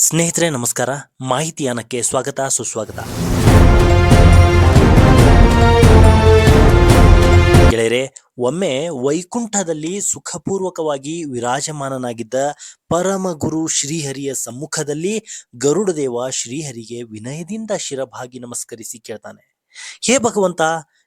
ಸ್ನೇಹಿತರೆ, ನಮಸ್ಕಾರ. ಮಾಹಿತಿಯಾನಕ್ಕೆ ಸ್ವಾಗತ, ಸುಸ್ವಾಗತ. ಗೆಳೆಯರೆ, ಒಮ್ಮೆ ವೈಕುಂಠದಲ್ಲಿ ಸುಖಪೂರ್ವಕವಾಗಿ ವಿರಾಜಮಾನನಾಗಿದ್ದ ಪರಮಗುರು ಶ್ರೀಹರಿಯ ಸಮ್ಮುಖದಲ್ಲಿ ಗರುಡದೇವ ಶ್ರೀಹರಿಗೆ ವಿನಯದಿಂದ ಶಿರಭಾಗಿ ನಮಸ್ಕರಿಸಿ ಕೇಳ್ತಾನೆ. ಹೇ ಭಗವಂತ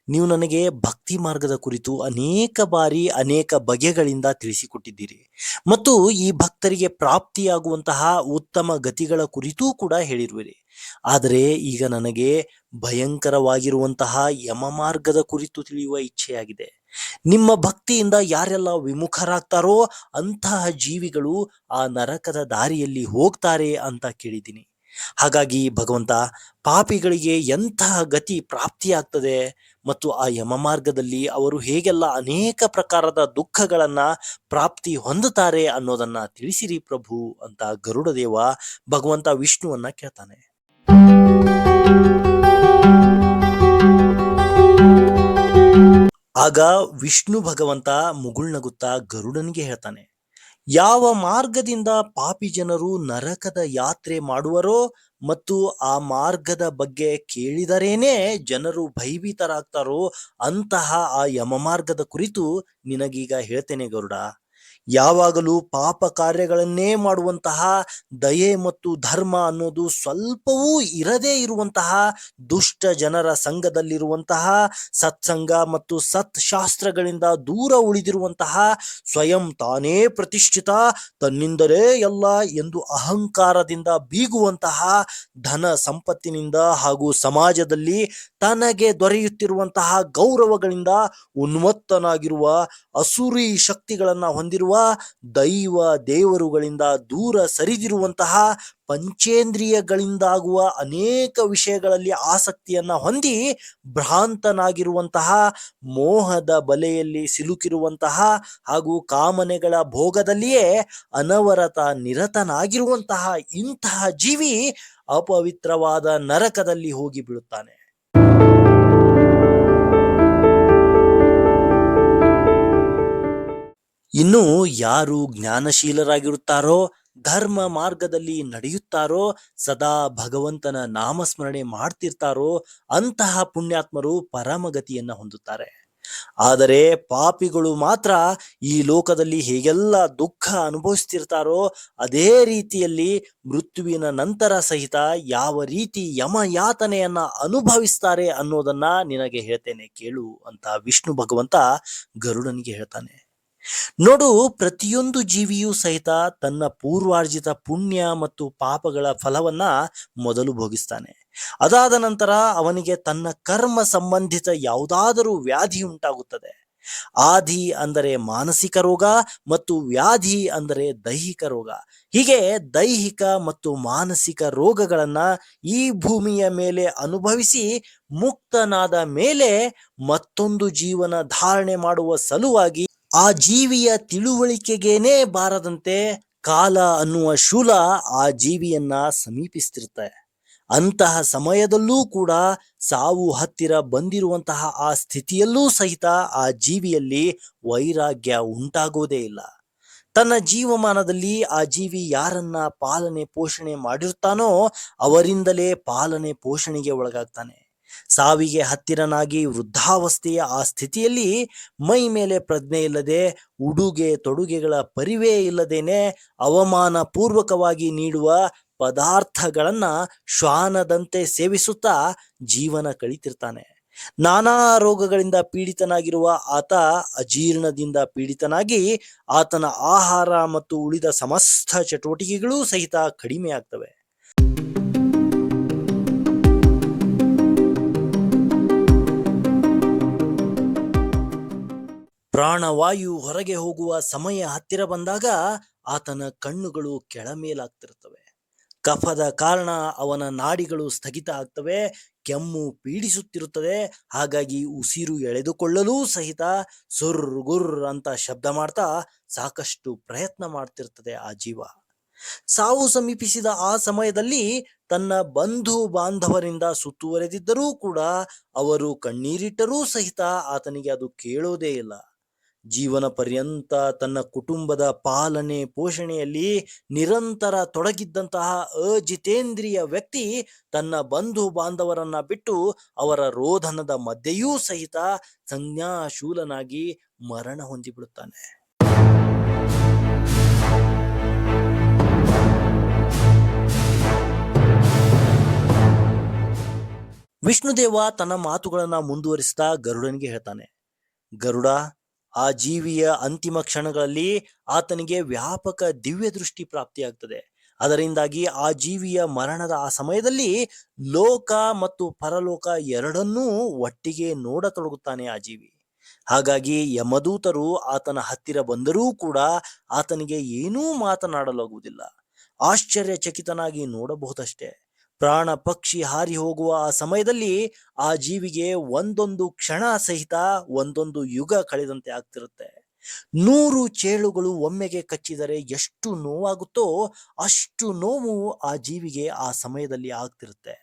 ನೀವು ನನಗೆ ಭಕ್ತಿ ಮಾರ್ಗದ ಕುರಿತು ಅನೇಕ ಬಾರಿ, ಅನೇಕ ಬಗೆಗಳಿಂದ ತಿಳಿಸಿಕೊಟ್ಟಿದ್ದೀರಿ. ಮತ್ತು ಈ ಭಕ್ತರಿಗೆ ಪ್ರಾಪ್ತಿಯಾಗುವಂತಹ ಉತ್ತಮ ಗತಿಗಳ ಕುರಿತೂ ಕೂಡ ಹೇಳಿರುವಿರಿ. ಆದರೆ ಈಗ ನನಗೆ ಭಯಂಕರವಾಗಿರುವಂತಹ ಯಮ ಮಾರ್ಗದ ಕುರಿತು ತಿಳಿಯುವ ಇಚ್ಛೆಯಾಗಿದೆ. ನಿಮ್ಮ ಭಕ್ತಿಯಿಂದ ಯಾರೆಲ್ಲ ವಿಮುಖರಾಗ್ತಾರೋ ಅಂತಹ ಜೀವಿಗಳು ಆ ನರಕದ ದಾರಿಯಲ್ಲಿ ಹೋಗ್ತಾರೆ ಅಂತ ಕೇಳಿದ್ದೀನಿ. ಹಾಗಾಗಿ ಭಗವಂತ, ಪಾಪಿಗಳಿಗೆ ಎಂತಹ ಗತಿ ಪ್ರಾಪ್ತಿಯಾಗ್ತದೆ? ಮತ್ತು ಆ ಯಮ ಮಾರ್ಗದಲ್ಲಿ ಅವರು ಹೇಗೆಲ್ಲ ಅನೇಕ ಪ್ರಕಾರದ ದುಃಖಗಳನ್ನ ಪ್ರಾಪ್ತಿ ಹೊಂದುತ್ತಾರೆ ಅನ್ನೋದನ್ನ ತಿಳಿಸಿರಿ ಪ್ರಭು ಅಂತ ಗರುಡದೇವ ಭಗವಂತ ವಿಷ್ಣುವನ್ನ ಕೇಳ್ತಾನೆ. ಆಗ ವಿಷ್ಣು ಭಗವಂತ ಮುಗುಳ್ನಗುತ್ತಾ ಗರುಡನಿಗೆ ಹೇಳ್ತಾನೆ, ಯಾವ ಮಾರ್ಗದಿಂದ ಪಾಪಿ ಜನರು ನರಕದ ಯಾತ್ರೆ ಮಾಡುವರೋ ಮತ್ತು ಆ ಮಾರ್ಗದ ಬಗ್ಗೆ ಕೇಳಿದರೇನೆ ಜನರು ಭಯಭೀತರಾಗ್ತಾರೋ ಅಂತಹ ಆ ಯಮ ಮಾರ್ಗದ ಕುರಿತು ನಿನಗೀಗ ಹೇಳ್ತೇನೆ ಗರುಡ. ಯಾವಾಗಲೂ ಪಾಪ ಕಾರ್ಯಗಳನ್ನೇ ಮಾಡುವಂತಹ ದಯೆ ಮತ್ತು ಧರ್ಮ ಅನ್ನೋದು ಸ್ವಲ್ಪವೂ ಇರದೇ ಇರುವಂತಹ ದುಷ್ಟ ಜನರ ಸಂಘದಲ್ಲಿರುವಂತಹ ಸತ್ಸಂಗ ಮತ್ತು ಸತ್ ಶಾಸ್ತ್ರಗಳಿಂದ ದೂರ ಉಳಿದಿರುವಂತಹ ಸ್ವಯಂ ತಾನೇ ಪ್ರತಿಷ್ಠಿತ, ತನ್ನಿಂದಲೇ ಎಲ್ಲ ಎಂದು ಅಹಂಕಾರದಿಂದ ಬೀಗುವಂತಹ ಧನ ಸಂಪತ್ತಿನಿಂದ ಹಾಗೂ ಸಮಾಜದಲ್ಲಿ ತನಗೆ ದೊರೆಯುತ್ತಿರುವಂತಹ ಗೌರವಗಳಿಂದ ಉನ್ಮತ್ತನಾಗಿರುವ ಅಸುರಿ ಶಕ್ತಿಗಳನ್ನ ಹೊಂದಿರುವ ದೈವ ದೇವರುಗಳಿಂದ ದೂರ ಸರಿದಿರುವಂತಹ ಪಂಚೇಂದ್ರಿಯಗಳಿಂದಾಗುವ ಅನೇಕ ವಿಷಯಗಳಲ್ಲಿ ಆಸಕ್ತಿಯನ್ನ ಹೊಂದಿ ಭ್ರಾಂತನಾಗಿರುವಂತಹ ಮೋಹದ ಬಲೆಯಲ್ಲಿ ಸಿಲುಕಿರುವಂತಹ ಹಾಗೂ ಕಾಮನೆಗಳ ಭೋಗದಲ್ಲಿಯೇ ಅನವರತ ನಿರತನಾಗಿರುವಂತಹ ಇಂತಹ ಜೀವಿ ಅಪವಿತ್ರವಾದ ನರಕದಲ್ಲಿ ಹೋಗಿ ಬೀಳುತ್ತಾನೆ. ಇನ್ನು ಯಾರು ಜ್ಞಾನಶೀಲರಾಗಿರುತ್ತಾರೋ, ಧರ್ಮ ಮಾರ್ಗದಲ್ಲಿ ನಡೆಯುತ್ತಾರೋ, ಸದಾ ಭಗವಂತನ ನಾಮಸ್ಮರಣೆ ಮಾಡ್ತಿರ್ತಾರೋ, ಅಂತಹ ಪುಣ್ಯಾತ್ಮರು ಪರಮಗತಿಯನ್ನ ಹೊಂದುತ್ತಾರೆ. ಆದರೆ ಪಾಪಿಗಳು ಮಾತ್ರ ಈ ಲೋಕದಲ್ಲಿ ಹೇಗೆಲ್ಲ ದುಃಖ ಅನುಭವಿಸ್ತಿರ್ತಾರೋ, ಅದೇ ರೀತಿಯಲ್ಲಿ ಮೃತ್ಯುವಿನ ನಂತರ ಸಹಿತ ಯಾವ ರೀತಿ ಯಮ ಯಾತನೆಯನ್ನ ಅನುಭವಿಸ್ತಾರೆ ಅನ್ನೋದನ್ನ ನಿನಗೆ ಹೇಳ್ತೇನೆ ಕೇಳು ಅಂತ ವಿಷ್ಣು ಭಗವಂತ ಗರುಡನಿಗೆ ಹೇಳ್ತಾನೆ. ನೋಡು, ಪ್ರತಿಯೊಂದು ಜೀವಿಯೂ ಸಹಿತ ತನ್ನ ಪೂರ್ವಾರ್ಜಿತ ಪುಣ್ಯ ಮತ್ತು ಪಾಪಗಳ ಫಲವನ್ನ ಮೊದಲು ಭೋಗಿಸ್ತಾನೆ. ಅದಾದ ನಂತರ ಅವನಿಗೆ ತನ್ನ ಕರ್ಮ ಸಂಬಂಧಿತ ಯಾವುದಾದರೂ ವ್ಯಾಧಿ ಉಂಟಾಗುತ್ತದೆ. ಆದಿ ಅಂದರೆ ಮಾನಸಿಕ ರೋಗ ಮತ್ತು ವ್ಯಾಧಿ ಅಂದರೆ ದೈಹಿಕ ರೋಗ. ಹೀಗೆ ದೈಹಿಕ ಮತ್ತು ಮಾನಸಿಕ ರೋಗಗಳನ್ನ ಈ ಭೂಮಿಯ ಮೇಲೆ ಅನುಭವಿಸಿ ಮುಕ್ತನಾದ ಮೇಲೆ ಮತ್ತೊಂದು ಜೀವನ ಧಾರಣೆ ಮಾಡುವ ಸಲುವಾಗಿ ಆ ಜೀವಿಯ ತಿಳುವಳಿಕೆಗೇನೆ ಬಾರದಂತೆ ಕಾಲ ಅನ್ನುವ ಶೂಲ ಆ ಜೀವಿಯನ್ನ ಸಮೀಪಿಸ್ತಿರುತ್ತೆ. ಅಂತಹ ಸಮಯದಲ್ಲೂ ಕೂಡ ಸಾವು ಹತ್ತಿರ ಬಂದಿರುವಂತಹ ಆ ಸ್ಥಿತಿಯಲ್ಲೂ ಸಹಿತ ಆ ಜೀವಿಯಲ್ಲಿ ವೈರಾಗ್ಯ ಉಂಟಾಗೋದೇ ಇಲ್ಲ. ತನ್ನ ಜೀವಮಾನದಲ್ಲಿ ಆ ಜೀವಿ ಯಾರನ್ನ ಪಾಲನೆ ಪೋಷಣೆ ಮಾಡಿರ್ತಾನೋ ಅವರಿಂದಲೇ ಪಾಲನೆ ಪೋಷಣೆಗೆ ಒಳಗಾಗ್ತಾನೆ. ಸಾವಿಗೆ ಹತ್ತಿರನಾಗಿ ವೃದ್ಧಾವಸ್ಥೆಯ ಆ ಸ್ಥಿತಿಯಲ್ಲಿ ಮೈ ಮೇಲೆ ಪ್ರಜ್ಞೆ ಇಲ್ಲದೆ, ಉಡುಗೆ ತೊಡುಗೆಗಳ ಪರಿವೇ ಇಲ್ಲದೇನೆ ಅವಮಾನ ಪೂರ್ವಕವಾಗಿ ನೀಡುವ ಪದಾರ್ಥಗಳನ್ನ ಶ್ವಾನದಂತೆ ಸೇವಿಸುತ್ತಾ ಜೀವನ ಕಳಿತಿರ್ತಾನೆ. ನಾನಾ ರೋಗಗಳಿಂದ ಪೀಡಿತನಾಗಿರುವ ಆತ ಅಜೀರ್ಣದಿಂದ ಪೀಡಿತನಾಗಿ ಆತನ ಆಹಾರ ಮತ್ತು ಉಳಿದ ಸಮಸ್ತ ಚಟುವಟಿಕೆಗಳೂ ಸಹಿತ ಕಡಿಮೆ ಆಗ್ತವೆ ಪ್ರಾಣವಾಯು ಹೊರಗೆ ಹೋಗುವ ಸಮಯ ಹತ್ತಿರ ಬಂದಾಗ ಆತನ ಕಣ್ಣುಗಳು ಕೆಳಮೇಲಾಗ್ತಿರ್ತವೆ ಕಫದ ಕಾರಣ ಅವನ ನಾಡಿಗಳು ಸ್ಥಗಿತ ಆಗ್ತವೆ, ಕೆಮ್ಮು ಪೀಡಿಸುತ್ತಿರುತ್ತದೆ, ಹಾಗಾಗಿ ಉಸಿರು ಎಳೆದುಕೊಳ್ಳಲೂ ಸಹಿತ ಸುರ್ ಗುರ್ ಅಂತ ಶಬ್ದ ಮಾಡ್ತಾ ಸಾಕಷ್ಟು ಪ್ರಯತ್ನ ಮಾಡ್ತಿರ್ತದೆ ಆ ಜೀವ. ಸಾವು ಸಮೀಪಿಸಿದ ಆ ಸಮಯದಲ್ಲಿ ತನ್ನ ಬಂಧು ಬಾಂಧವರಿಂದ ಸುತ್ತುವರೆದಿದ್ದರೂ ಕೂಡ ಅವರು ಕಣ್ಣೀರಿಟ್ಟರೂ ಸಹಿತ ಆತನಿಗೆ ಅದು ಕೇಳೋದೇ ಇಲ್ಲ. ಜೀವನ ಪರ್ಯಂತ ತನ್ನ ಕುಟುಂಬದ ಪಾಲನೆ ಪೋಷಣೆಯಲ್ಲಿ ನಿರಂತರ ತೊಡಗಿದ್ದಂತಹ ಅಜಿತೇಂದ್ರಿಯ ವ್ಯಕ್ತಿ ತನ್ನ ಬಂಧು ಬಾಂಧವರನ್ನ ಬಿಟ್ಟು ಅವರ ರೋಧನದ ಮಧ್ಯೆಯೂ ಸಹಿತ ಸಂಜ್ಞಾಶೂಲನಾಗಿ ಮರಣ ಹೊಂದಿಬಿಡುತ್ತಾನೆ. ವಿಷ್ಣುದೇವ ತನ್ನ ಮಾತುಗಳನ್ನ ಮುಂದುವರಿಸ್ತಾ ಗರುಡನಿಗೆ ಹೇಳ್ತಾನೆ, ಗರುಡ ಆ ಜೀವಿಯ ಅಂತಿಮ ಕ್ಷಣಗಳಲ್ಲಿ ಆತನಿಗೆ ವ್ಯಾಪಕ ದಿವ್ಯ ದೃಷ್ಟಿ ಪ್ರಾಪ್ತಿಯಾಗ್ತದೆ. ಅದರಿಂದಾಗಿ ಆ ಜೀವಿಯ ಮರಣದ ಆ ಸಮಯದಲ್ಲಿ ಲೋಕ ಮತ್ತು ಪರಲೋಕ ಎರಡನ್ನೂ ಒಟ್ಟಿಗೆ ನೋಡತೊಡಗುತ್ತಾನೆ ಆ ಜೀವಿ. ಹಾಗಾಗಿ ಯಮದೂತರು ಆತನ ಹತ್ತಿರ ಬಂದರೂ ಕೂಡ ಆತನಿಗೆ ಏನೂ ಮಾತನಾಡಲಾಗುವುದಿಲ್ಲ. ಆಶ್ಚರ್ಯಚಕಿತನಾಗಿ ನೋಡಬಹುದಷ್ಟೇ. ಪ್ರಾಣ ಪಕ್ಷಿ ಹಾರಿ ಹೋಗುವ ಆ ಸಮಯದಲ್ಲಿ ಆ ಜೀವಿಗೆ ಒಂದೊಂದು ಕ್ಷಣ ಸಹಿತ ಒಂದೊಂದು ಯುಗ ಕಳೆದಂತೆ ಆಗ್ತಿರುತ್ತೆ. ನೂರು ಚೇಳುಗಳು ಒಮ್ಮೆಗೆ ಕಚ್ಚಿದರೆ ಎಷ್ಟು ನೋವಾಗುತ್ತೋ ಅಷ್ಟು ನೋವು ಆ ಜೀವಿಗೆ ಆ ಸಮಯದಲ್ಲಿ ಆಗ್ತಿರುತ್ತೆ.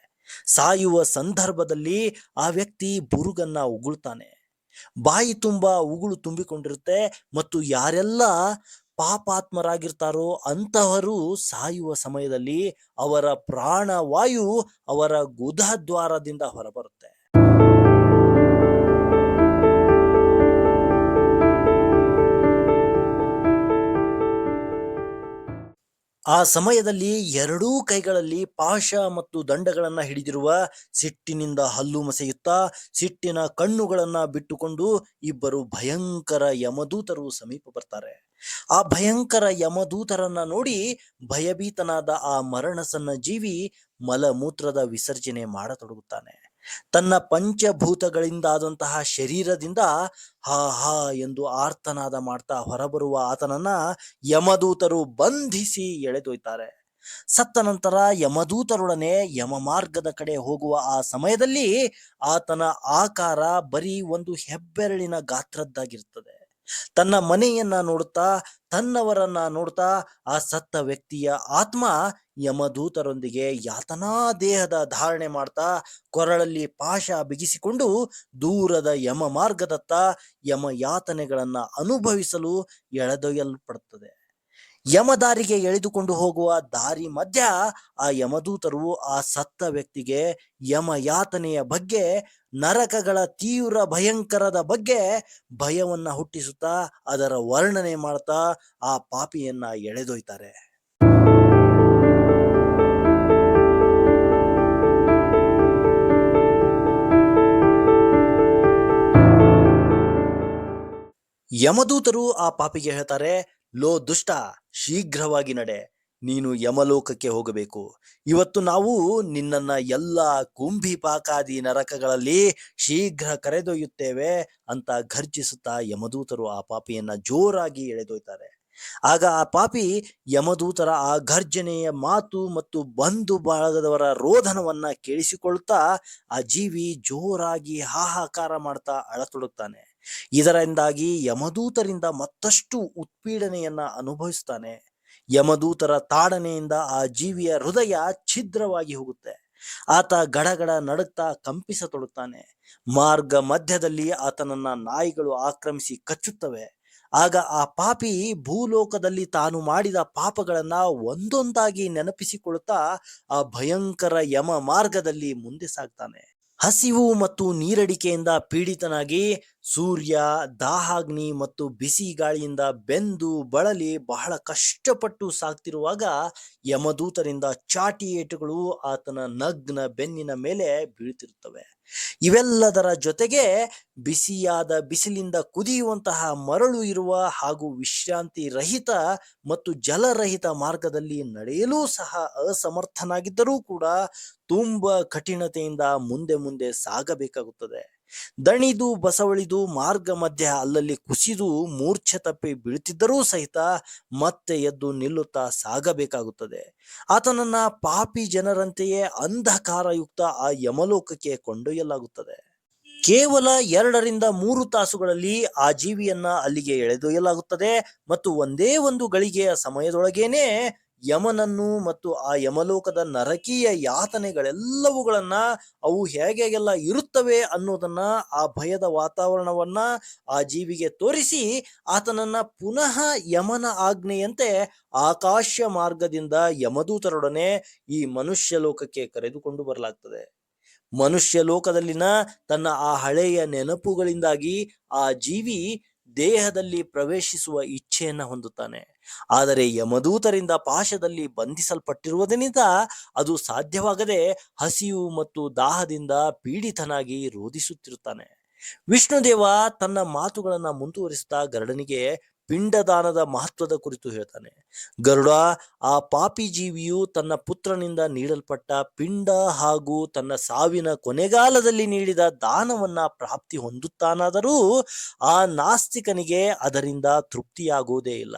ಸಾಯುವ ಸಂದರ್ಭದಲ್ಲಿ ಆ ವ್ಯಕ್ತಿ ಬುರುಗನ್ನ ಉಗುಳ್ತಾನೆ. ಬಾಯಿ ತುಂಬಾ ಉಗುಳು ತುಂಬಿಕೊಂಡಿರುತ್ತೆ ಮತ್ತು ಯಾರೆಲ್ಲ ಪಾಪಾತ್ಮರಾಗಿರ್ತಾರೋ ಅಂತಹವರು ಸಾಯುವ ಸಮಯದಲ್ಲಿ ಅವರ ಪ್ರಾಣವಾಯು ಅವರ ಗುದದ್ವಾರದಿಂದ ಹೊರಬರುತ್ತೆ. ಆ ಸಮಯದಲ್ಲಿ ಎರಡೂ ಕೈಗಳಲ್ಲಿ ಪಾಶ ಮತ್ತು ದಂಡಗಳನ್ನು ಹಿಡಿದಿರುವ ಸಿಟ್ಟಿನಿಂದ ಹಲ್ಲು ಮಸೆಯುತ್ತಾ, ಸಿಟ್ಟಿನ ಕಣ್ಣುಗಳನ್ನು ಬಿಟ್ಟುಕೊಂಡು ಇಬ್ಬರು ಭಯಂಕರ ಯಮದೂತರು ಸಮೀಪ ಬರ್ತಾರೆ. ಆ ಭಯಂಕರ ಯಮದೂತರನ್ನ ನೋಡಿ ಭಯಭೀತನಾದ ಆ ಮರಣಸನ್ನ ಜೀವಿ ಮಲಮೂತ್ರದ ವಿಸರ್ಜನೆ ಮಾಡತೊಡಗುತ್ತಾನೆ. ತನ್ನ ಪಂಚಭೂತಗಳಿಂದಾದಂತಹ ಶರೀರದಿಂದ ಹಾ ಹಾ ಎಂದು ಆರ್ತನಾದ ಮಾಡ್ತಾ ಹೊರಬರುವ ಆತನನ್ನ ಯಮದೂತರು ಬಂಧಿಸಿ ಎಳೆದೊಯ್ತಾರೆ. ಸತ್ತ ನಂತರ ಯಮದೂತರೊಡನೆ ಯಮ ಮಾರ್ಗದ ಕಡೆ ಹೋಗುವ ಆ ಸಮಯದಲ್ಲಿ ಆತನ ಆಕಾರ ಬರೀ ಒಂದು ಹೆಬ್ಬೆರಳಿನ ಗಾತ್ರದ್ದಾಗಿರ್ತದೆ ತನ್ನ ಮನೆಯನ್ನ ನೋಡುತ್ತಾ, ತನ್ನವರನ್ನ ನೋಡ್ತಾ, ಆ ಸತ್ತ ವ್ಯಕ್ತಿಯ ಆತ್ಮ ಯಮದೂತರೊಂದಿಗೆ ಯಾತನಾ ದೇಹದ ಧಾರಣೆ ಮಾಡ್ತಾ, ಕೊರಳಲ್ಲಿ ಪಾಶ ಬಿಗಿಸಿಕೊಂಡು ದೂರದ ಯಮ ಮಾರ್ಗದತ್ತ ಯಮ ಯಾತನೆಗಳನ್ನ ಅನುಭವಿಸಲು ಎಳೆದೊಯ್ಯಲ್ಪಡುತ್ತದೆ. ಯಮದಾರಿಗೆ ಎಳೆದುಕೊಂಡು ಹೋಗುವ ದಾರಿ ಮಧ್ಯ ಆ ಯಮದೂತರು ಆ ಸತ್ತ ವ್ಯಕ್ತಿಗೆ ಯಮ ಯಾತನೆಯ ಬಗ್ಗೆ ನರಕಗಳ ತೀವ್ರ ಭಯಂಕರದ ಬಗ್ಗೆ ಭಯವನ್ನ ಹುಟ್ಟಿಸುತ್ತಾ, ಅದರ ವರ್ಣನೆ ಮಾಡ್ತಾ ಆ ಪಾಪಿಯನ್ನ ಎಳೆದೊಯ್ತಾರೆ. ಯಮದೂತರು ಆ ಪಾಪಿಗೆ ಹೇಳ್ತಾರೆ, ಲೋ ದುಷ್ಟ, ಶೀಘ್ರವಾಗಿ ನಡೆ. ನೀನು ಯಮಲೋಕಕ್ಕೆ ಹೋಗಬೇಕು. ಇವತ್ತು ನಾವು ನಿನ್ನನ್ನ ಎಲ್ಲ ಕುಂಭಿ ಪಾಕಾದಿ ನರಕಗಳಲ್ಲಿ ಶೀಘ್ರ ಕರೆದೊಯ್ಯುತ್ತೇವೆ ಅಂತ ಘರ್ಜಿಸುತ್ತಾ ಯಮದೂತರು ಆ ಪಾಪಿಯನ್ನ ಜೋರಾಗಿ ಎಳೆದೊಯ್ತಾರೆ. ಆಗ ಆ ಪಾಪಿ ಯಮದೂತರ ಆ ಘರ್ಜನೆಯ ಮಾತು ಮತ್ತು ಬಂಧು ಬಳಗದವರ ರೋಧನವನ್ನ ಕೇಳಿಸಿಕೊಳ್ತಾ ಆ ಜೀವಿ ಜೋರಾಗಿ ಹಾಹಾಕಾರ ಮಾಡ್ತಾ ಅಳತೊಡುತ್ತಾನೆ ಇದರಿಂದಾಗಿ ಯಮದೂತರಿಂದ ಮತ್ತಷ್ಟು ಉತ್ಪೀಡನೆಯನ್ನ ಅನುಭವಿಸ್ತಾನೆ. ಯಮದೂತರ ತಾಡನೆಯಿಂದ ಆ ಜೀವಿಯ ಹೃದಯ ಛಿದ್ರವಾಗಿ ಹೋಗುತ್ತೆ. ಆತ ಗಡಗಡ ನಡುತ್ತಾ ಕಂಪಿಸತೊಡುತ್ತಾನೆ ಮಾರ್ಗ ಮಧ್ಯದಲ್ಲಿ ಆತನನ್ನ ನಾಯಿಗಳು ಆಕ್ರಮಿಸಿ ಕಚ್ಚುತ್ತವೆ. ಆಗ ಆ ಪಾಪಿ ಭೂಲೋಕದಲ್ಲಿ ತಾನು ಮಾಡಿದ ಪಾಪಗಳನ್ನ ಒಂದೊಂದಾಗಿ ನೆನಪಿಸಿಕೊಳ್ಳುತ್ತಾ ಆ ಭಯಂಕರ ಯಮ ಮಾರ್ಗದಲ್ಲಿ ಮುಂದೆ ಸಾಗ್ತಾನೆ. ಹಸಿವು ಮತ್ತು ನೀರಡಿಕೆಯಿಂದ ಪೀಡಿತನಾಗಿ ಸೂರ್ಯ, ದಾಹಾಗ್ನಿ ಮತ್ತು ಬಿಸಿ ಗಾಳಿಯಿಂದ ಬೆಂದು ಬಳಲಿ ಬಹಳ ಕಷ್ಟಪಟ್ಟು ಸಾಕ್ತಿರುವಾಗ ಯಮದೂತರಿಂದ ಚಾಟಿಯೇಟುಗಳು ಆತನ ನಗ್ನ ಬೆನ್ನಿನ ಮೇಲೆ ಬೀಳ್ತಿರುತ್ತವೆ. ಇವೆಲ್ಲದರ ಜೊತೆಗೆ ಬಿಸಿಯಾದ ಬಿಸಿಲಿಂದ ಕುದಿಯುವಂತಹ ಮರಳು ಇರುವ ಹಾಗೂ ವಿಶ್ರಾಂತಿ ರಹಿತ ಮತ್ತು ಜಲರಹಿತ ಮಾರ್ಗದಲ್ಲಿ ನಡೆಯಲು ಸಹ ಅಸಮರ್ಥನಾಗಿದ್ದರೂ ಕೂಡ ತುಂಬ ಕಠಿಣತೆಯಿಂದ ಮುಂದೆ ಮುಂದೆ ಸಾಗಬೇಕಾಗುತ್ತದೆ. ದಣಿದು ಬಸವಳಿದು ಮಾರ್ಗ ಮಧ್ಯ ಅಲ್ಲಲ್ಲಿ ಕುಸಿದು ಮೂರ್ಛೆ ತಪ್ಪಿ ಬೀಳ್ತಿದ್ದರೂ ಸಹಿತ ಮತ್ತೆ ಎದ್ದು ನಿಲ್ಲುತ್ತಾ ಸಾಗಬೇಕಾಗುತ್ತದೆ. ಆತನನ್ನ ಪಾಪಿ ಜನರಂತೆಯೇ ಅಂಧಕಾರಯುಕ್ತ ಆ ಯಮಲೋಕಕ್ಕೆ ಕೊಂಡೊಯ್ಯಲಾಗುತ್ತದೆ. ಕೇವಲ ಎರಡರಿಂದ ಮೂರು ತಾಸುಗಳಲ್ಲಿ ಆ ಜೀವಿಯನ್ನ ಅಲ್ಲಿಗೆ ಎಳೆದೊಯ್ಯಲಾಗುತ್ತದೆ ಮತ್ತು ಒಂದೇ ಒಂದು ಗಳಿಗೆಯ ಸಮಯದೊಳಗೇನೆ ಯಮನನ್ನು ಮತ್ತು ಆ ಯಮಲೋಕದ ನರಕೀಯ ಯಾತನೆಗಳೆಲ್ಲವುಗಳನ್ನ ಅವು ಹೇಗೆಲ್ಲ ಇರುತ್ತವೆ ಅನ್ನೋದನ್ನ ಆ ಭಯದ ವಾತಾವರಣವನ್ನ ಆ ಜೀವಿಗೆ ತೋರಿಸಿ ಆತನನ್ನ ಪುನಃ ಯಮನ ಆಜ್ಞೆಯಂತೆ ಆಕಾಶ ಮಾರ್ಗದಿಂದ ಯಮದೂತರೊಡನೆ ಈ ಮನುಷ್ಯ ಲೋಕಕ್ಕೆ ಕರೆದುಕೊಂಡು ಬರಲಾಗ್ತದೆ. ಮನುಷ್ಯ ಲೋಕದಲ್ಲಿನ ತನ್ನ ಆ ಹಳೆಯ ನೆನಪುಗಳಿಂದಾಗಿ ಆ ಜೀವಿ ದೇಹದಲ್ಲಿ ಪ್ರವೇಶಿಸುವ ಇಚ್ಛೆಯನ್ನ ಹೊಂದುತ್ತಾನೆ. ಆದರೆ ಯಮದೂತರಿಂದ ಪಾಶದಲ್ಲಿ ಬಂಧಿಸಲ್ಪಟ್ಟಿರುವುದರಿಂದ ಅದು ಸಾಧ್ಯವಾಗದೆ ಹಸಿವು ಮತ್ತು ದಾಹದಿಂದ ಪೀಡಿತನಾಗಿ ರೋಧಿಸುತ್ತಿರುತ್ತಾನೆ. ವಿಷ್ಣುದೇವ ತನ್ನ ಮಾತುಗಳನ್ನ ಮುಂದುವರಿಸುತ್ತಾ ಗರುಡನಿಗೆ ಪಿಂಡದಾನದ ಮಹತ್ವದ ಕುರಿತು ಹೇಳ್ತಾನೆ. ಗರುಡ, ಆ ಪಾಪಿ ಜೀವಿಯು ತನ್ನ ಪುತ್ರನಿಂದ ನೀಡಲ್ಪಟ್ಟ ಪಿಂಡ ಹಾಗೂ ತನ್ನ ಸಾವಿನ ಕೊನೆಗಾಲದಲ್ಲಿ ನೀಡಿದ ದಾನವನ್ನ ಪ್ರಾಪ್ತಿ ಹೊಂದುತ್ತಾನಾದರೂ ಆ ನಾಸ್ತಿಕನಿಗೆ ಅದರಿಂದ ತೃಪ್ತಿಯಾಗುವುದೇ ಇಲ್ಲ.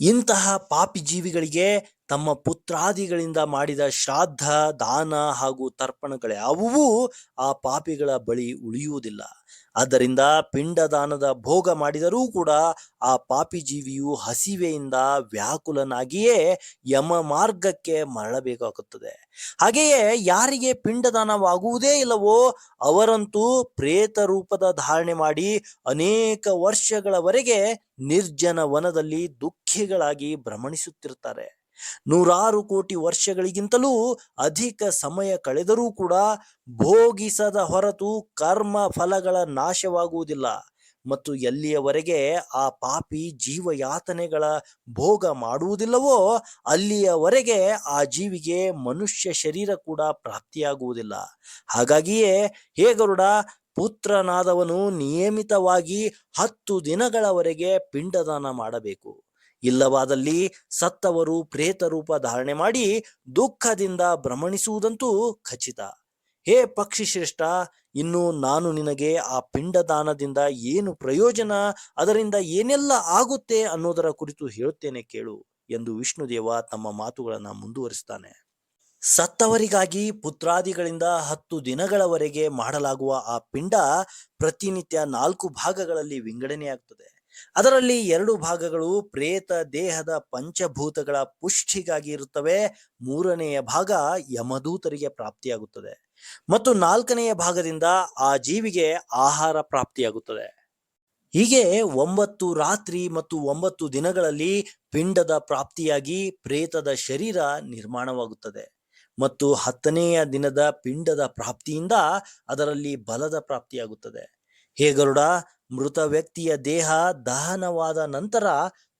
ಇಂತಹ ಪಾಪಿ ಜೀವಿಗಳಿಗೆ ತಮ್ಮ ಪುತ್ರಾದಿಗಳಿಂದ ಮಾಡಿದ ಶ್ರಾದ್ದ ದಾನ ಹಾಗೂ ತರ್ಪಣಗಳ್ಯಾವುವೂ ಆ ಪಾಪಿಗಳ ಬಳಿ ಉಳಿಯುವುದಿಲ್ಲ. ಆದ್ದರಿಂದ ಪಿಂಡದಾನದ ಭೋಗ ಮಾಡಿದರೂ ಕೂಡ ಆ ಪಾಪಿ ಜೀವಿಯು ಹಸಿವೆಯಿಂದ ವ್ಯಾಕುಲನಾಗಿಯೇ ಯಮ ಮಾರ್ಗಕ್ಕೆ ಮರಳಬೇಕಾಗುತ್ತದೆ. ಹಾಗೆಯೇ ಯಾರಿಗೆ ಪಿಂಡದಾನವಾಗುವುದೇ ಇಲ್ಲವೋ ಅವರಂತೂ ಪ್ರೇತ ರೂಪದ ಧಾರಣೆ ಮಾಡಿ ಅನೇಕ ವರ್ಷಗಳವರೆಗೆ ನಿರ್ಜನ ವನದಲ್ಲಿ ದುಃಖಿಗಳಾಗಿ ಭ್ರಮಣಿಸುತ್ತಿರುತ್ತಾರೆ. ನೂರಾರು ಕೋಟಿ ವರ್ಷಗಳಿಗಿಂತಲೂ ಅಧಿಕ ಸಮಯ ಕಳೆದರೂ ಕೂಡ ಭೋಗಿಸದ ಹೊರತು ಕರ್ಮ ಫಲಗಳ ನಾಶವಾಗುವುದಿಲ್ಲ. ಮತ್ತು ಎಲ್ಲಿಯವರೆಗೆ ಆ ಪಾಪಿ ಜೀವಯಾತನೆಗಳ ಭೋಗ ಮಾಡುವುದಿಲ್ಲವೋ ಅಲ್ಲಿಯವರೆಗೆ ಆ ಜೀವಿಗೆ ಮನುಷ್ಯ ಶರೀರ ಕೂಡ ಪ್ರಾಪ್ತಿಯಾಗುವುದಿಲ್ಲ. ಹಾಗಾಗಿಯೇ ಹೇ ಗರುಡ, ಪುತ್ರನಾದವನು ನಿಯಮಿತವಾಗಿ ಹತ್ತು ದಿನಗಳವರೆಗೆ ಪಿಂಡದಾನ ಮಾಡಬೇಕು. ಇಲ್ಲವಾದಲ್ಲಿ ಸತ್ತವರು ಪ್ರೇತ ರೂಪ ಧಾರಣೆ ಮಾಡಿ ದುಃಖದಿಂದ ಭ್ರಮಣಿಸುವುದಂತೂ ಖಚಿತ. ಹೇ ಪಕ್ಷಿ ಶ್ರೇಷ್ಠ, ಇನ್ನು ನಾನು ನಿನಗೆ ಆ ಪಿಂಡದಾನದಿಂದ ಏನು ಪ್ರಯೋಜನ, ಅದರಿಂದ ಏನೆಲ್ಲ ಆಗುತ್ತೆ ಅನ್ನೋದರ ಕುರಿತು ಹೇಳುತ್ತೇನೆ ಕೇಳು ಎಂದು ವಿಷ್ಣುದೇವ ತಮ್ಮ ಮಾತುಗಳನ್ನು ಮುಂದುವರಿಸ್ತಾನೆ ಸತ್ತವರಿಗಾಗಿ ಪುತ್ರಾದಿಗಳಿಂದ ಹತ್ತು ದಿನಗಳವರೆಗೆ ಮಾಡಲಾಗುವ ಆ ಪಿಂಡ ಪ್ರತಿನಿತ್ಯ ನಾಲ್ಕು ಭಾಗಗಳಲ್ಲಿ ವಿಂಗಡಣೆಯಾಗ್ತದೆ. ಅದರಲ್ಲಿ ಎರಡು ಭಾಗಗಳು ಪ್ರೇತ ದೇಹದ ಪಂಚಭೂತಗಳ ಪುಷ್ಟಿಗಾಗಿ ಇರುತ್ತವೆ. ಮೂರನೆಯ ಭಾಗ ಯಮದೂತರಿಗೆ ಪ್ರಾಪ್ತಿಯಾಗುತ್ತದೆ. ಮತ್ತು ನಾಲ್ಕನೆಯ ಭಾಗದಿಂದ ಆ ಜೀವಿಗೆ ಆಹಾರ ಪ್ರಾಪ್ತಿಯಾಗುತ್ತದೆ. ಹೀಗೆ ಒಂಬತ್ತು ರಾತ್ರಿ ಮತ್ತು ಒಂಬತ್ತು ದಿನಗಳಲ್ಲಿ ಪಿಂಡದ ಪ್ರಾಪ್ತಿಯಾಗಿ ಪ್ರೇತದ ಶರೀರ ನಿರ್ಮಾಣವಾಗುತ್ತದೆ. ಮತ್ತು ಹತ್ತನೆಯ ದಿನದ ಪಿಂಡದ ಪ್ರಾಪ್ತಿಯಿಂದ ಅದರಲ್ಲಿ ಬಲದ ಪ್ರಾಪ್ತಿಯಾಗುತ್ತದೆ. ಹೇ ಗರುಡ ಮೃತ ವ್ಯಕ್ತಿಯ ದೇಹ ದಹನವಾದ ನಂತರ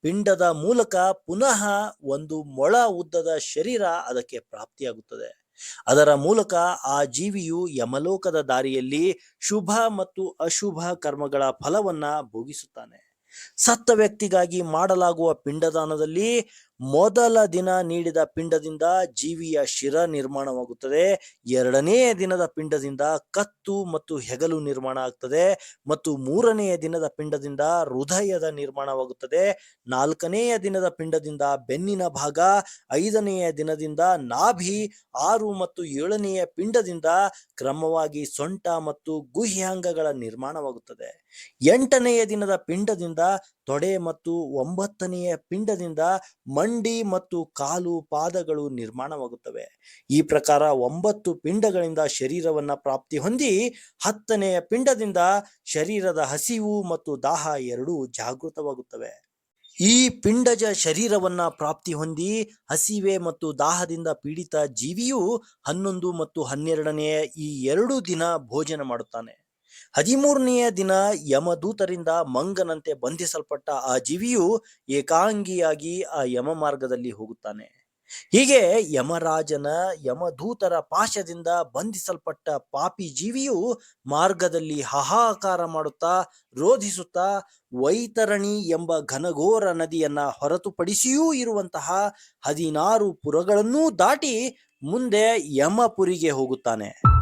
ಪಿಂಡದ ಮೂಲಕ ಪುನಃ ಒಂದು ಮೊಳ ಉದ್ದದ ಶರೀರ ಅದಕ್ಕೆ ಪ್ರಾಪ್ತಿಯಾಗುತ್ತದೆ. ಅದರ ಮೂಲಕ ಆ ಜೀವಿಯು ಯಮಲೋಕದ ದಾರಿಯಲ್ಲಿ ಶುಭ ಮತ್ತು ಅಶುಭ ಕರ್ಮಗಳ ಫಲವನ್ನ ಭೋಗಿಸುತ್ತಾನೆ. ಸತ್ತ ವ್ಯಕ್ತಿಗಾಗಿ ಮಾಡಲಾಗುವ ಪಿಂಡದಾನದಲ್ಲಿ ಮೊದಲ ದಿನ ನೀಡಿದ ಪಿಂಡದಿಂದ ಜೀವಿಯ ಶಿರ ನಿರ್ಮಾಣವಾಗುತ್ತದೆ. ಎರಡನೆಯ ದಿನದ ಪಿಂಡದಿಂದ ಕತ್ತು ಮತ್ತು ಹೆಗಲು ನಿರ್ಮಾಣ ಆಗ್ತದೆ ಮತ್ತು ಮೂರನೆಯ ದಿನದ ಪಿಂಡದಿಂದ ಹೃದಯದ ನಿರ್ಮಾಣವಾಗುತ್ತದೆ. ನಾಲ್ಕನೆಯ ದಿನದ ಪಿಂಡದಿಂದ ಬೆನ್ನಿನ ಭಾಗ ಐದನೆಯ ದಿನದಿಂದ ನಾಭಿ, ಆರು ಮತ್ತು ಏಳನೆಯ ಪಿಂಡದಿಂದ ಕ್ರಮವಾಗಿ ಸೊಂಟ ಮತ್ತು ಗುಹ್ಯಾಂಗಗಳ ನಿರ್ಮಾಣವಾಗುತ್ತದೆ. ಎಂಟನೆಯ ದಿನದ ಪಿಂಡದಿಂದ ತೊಡೆ ಮತ್ತು ಒಂಬತ್ತನೆಯ ಪಿಂಡದಿಂದ ಮಂಡಿ ಮತ್ತು ಕಾಲು ಪಾದಗಳು ನಿರ್ಮಾಣವಾಗುತ್ತವೆ. ಈ ಪ್ರಕಾರ ಒಂಬತ್ತು ಪಿಂಡಗಳಿಂದ ಶರೀರವನ್ನ ಪ್ರಾಪ್ತಿ ಹೊಂದಿ ಹತ್ತನೆಯ ಪಿಂಡದಿಂದ ಶರೀರದ ಹಸಿವು ಮತ್ತು ದಾಹ ಎರಡೂ ಜಾಗೃತವಾಗುತ್ತವೆ. ಈ ಪಿಂಡಜ ಶರೀರವನ್ನ ಪ್ರಾಪ್ತಿ ಹೊಂದಿ ಹಸಿವೆ ಮತ್ತು ದಾಹದಿಂದ ಪೀಡಿತ ಜೀವಿಯು ಹನ್ನೊಂದು ಮತ್ತು ಹನ್ನೆರಡನೆಯ ಈ ಎರಡು ದಿನ ಭೋಜನ ಮಾಡುತ್ತಾನೆ. ಹದಿಮೂರನೆಯ ದಿನ ಯಮದೂತರಿಂದ ಮಂಗನಂತೆ ಬಂಧಿಸಲ್ಪಟ್ಟ ಆ ಜೀವಿಯು ಏಕಾಂಗಿಯಾಗಿ ಆ ಯಮ ಮಾರ್ಗದಲ್ಲಿ ಹೋಗುತ್ತಾನೆ. ಹೀಗೆ ಯಮರಾಜನ ಯಮದೂತರ ಪಾಶದಿಂದ ಬಂಧಿಸಲ್ಪಟ್ಟ ಪಾಪಿ ಜೀವಿಯು ಮಾರ್ಗದಲ್ಲಿ ಹಾಹಾಕಾರ ಮಾಡುತ್ತಾ, ರೋಧಿಸುತ್ತಾ, ವೈತರಣಿ ಎಂಬ ಘನಘೋರ ನದಿಯನ್ನ ಹೊರತುಪಡಿಸಿಯೂ ಇರುವಂತಹ ಹದಿನಾರು ಪುರಗಳನ್ನೂ ದಾಟಿ ಮುಂದೆ ಯಮಪುರಿಗೆ ಹೋಗುತ್ತಾನೆ.